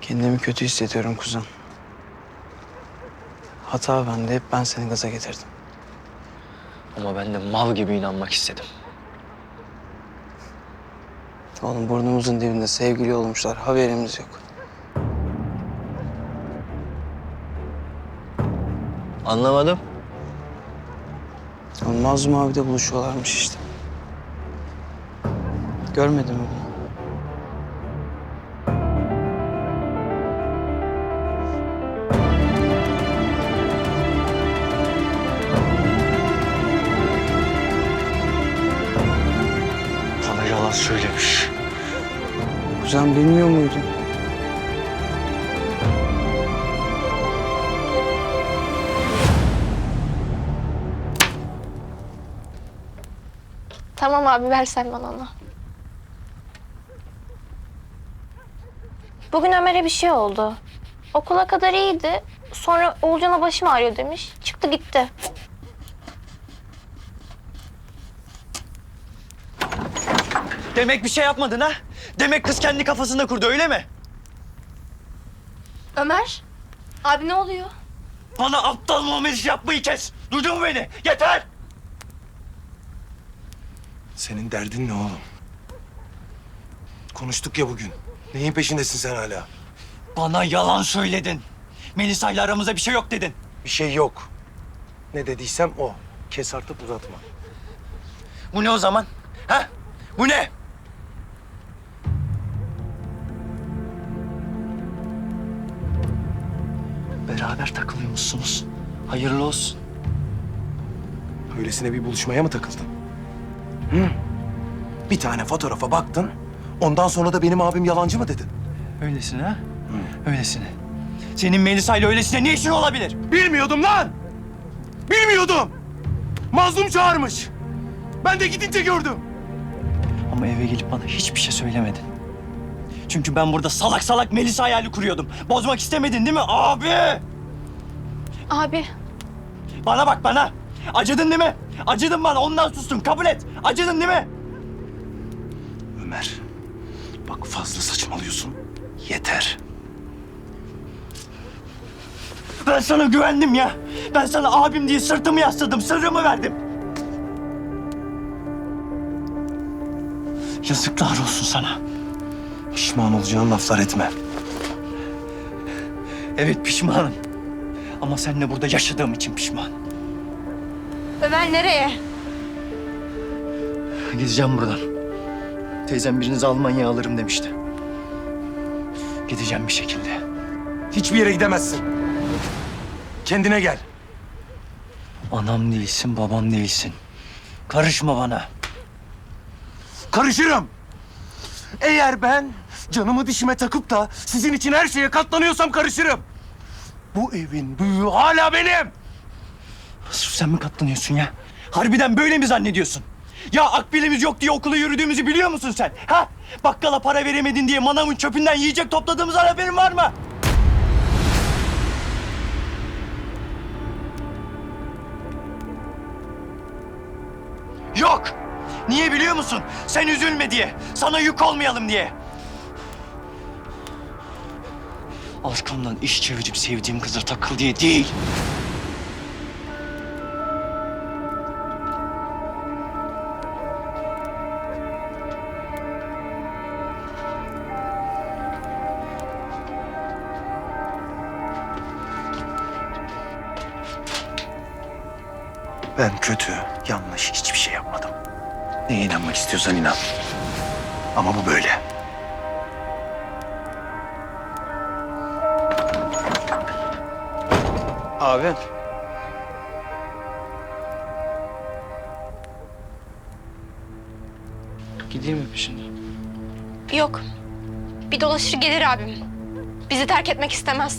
Kendimi kötü hissediyorum kuzen. Hata bende. Hep ben seni gaza getirdim. Ama ben de mal gibi inanmak istedim. Oğlum burnumuzun dibinde sevgili olmuşlar. Haberimiz yok. Anlamadım. Oğlum Mazlum abi de buluşuyorlarmış işte. Görmedin mi bunu? Bana yalan söylemiş. Kuzen bilmiyor muydun? Tamam abi versen bana onu. Bugün Ömer'e bir şey oldu. Okula kadar iyiydi. Sonra Oğulcan'a başım ağrıyor demiş. Çıktı gitti. Demek bir şey yapmadın ha? Demek kız kendi kafasında kurdu öyle mi? Ömer? Abi ne oluyor? Bana aptal muamelesi yapmayı kes. Duydun mu beni? Yeter! Senin derdin ne oğlum? Konuştuk ya bugün. Neyin peşindesin sen hala? Bana yalan söyledin. Melisa ile aramızda bir şey yok dedin. Bir şey yok. Ne dediysem o. Kes artık uzatma. Bu ne o zaman? Ha? Bu ne? Beraber takılıyormuşsunuz. Hayırlı olsun. Öylesine bir buluşmaya mı takıldın? Hı? Bir tane fotoğrafa baktın. Ondan sonra da benim abim yalancı mı dedin? Öylesine ha? Öylesine. Senin Melisa ile öylesine ne işin olabilir? Bilmiyordum lan! Bilmiyordum! Mazlum çağırmış. Ben de gidince gördüm. Ama eve gelip bana hiçbir şey söylemedin. Çünkü ben burada salak salak Melisa hayali kuruyordum. Bozmak istemedin değil mi abi? Abi Bana bak bana. Acıdın değil mi? Acıdın bana ondan sustun kabul et. Acıdın değil mi? Ömer, bak fazla saçmalıyorsun. Yeter. Ben sana güvendim ya. Ben sana abim diye sırtımı yasladım, sırrımı verdim. Yazıklar olsun sana. Pişman olacağın laflar etme. Evet pişmanım. Ama seninle burada yaşadığım için pişman. Ömer nereye? Gideceğim buradan. Teyzem birinizi Almanya'ya alırım demişti. Gideceğim bir şekilde. Hiçbir yere gidemezsin. Kendine gel. Anam değilsin, babam değilsin. Karışma bana. Karışırım. Eğer ben canımı dişime takıp da sizin için her şeye katlanıyorsam karışırım. Bu evin büyüğü hala benim. Sen mi katlanıyorsun ya? Harbiden böyle mi zannediyorsun? Ya akbilimiz yok diye okula yürüdüğümüzü biliyor musun sen? Ha? Bakkala para veremedin diye manavın çöpünden yiyecek topladığımızdan haberin var mı? Yok. Niye biliyor musun? Sen üzülme diye. Sana yük olmayalım diye. Arkamdan iş çevirip sevdiğim kıza takıl diye değil. Ben kötü, yanlış hiçbir şey yapmadım. Neye inanmak istiyorsan inan. Ama bu böyle. Abi. Gideyim mi peşinden? Yok. Bir dolaşır gelir abim. Bizi terk etmek istemez.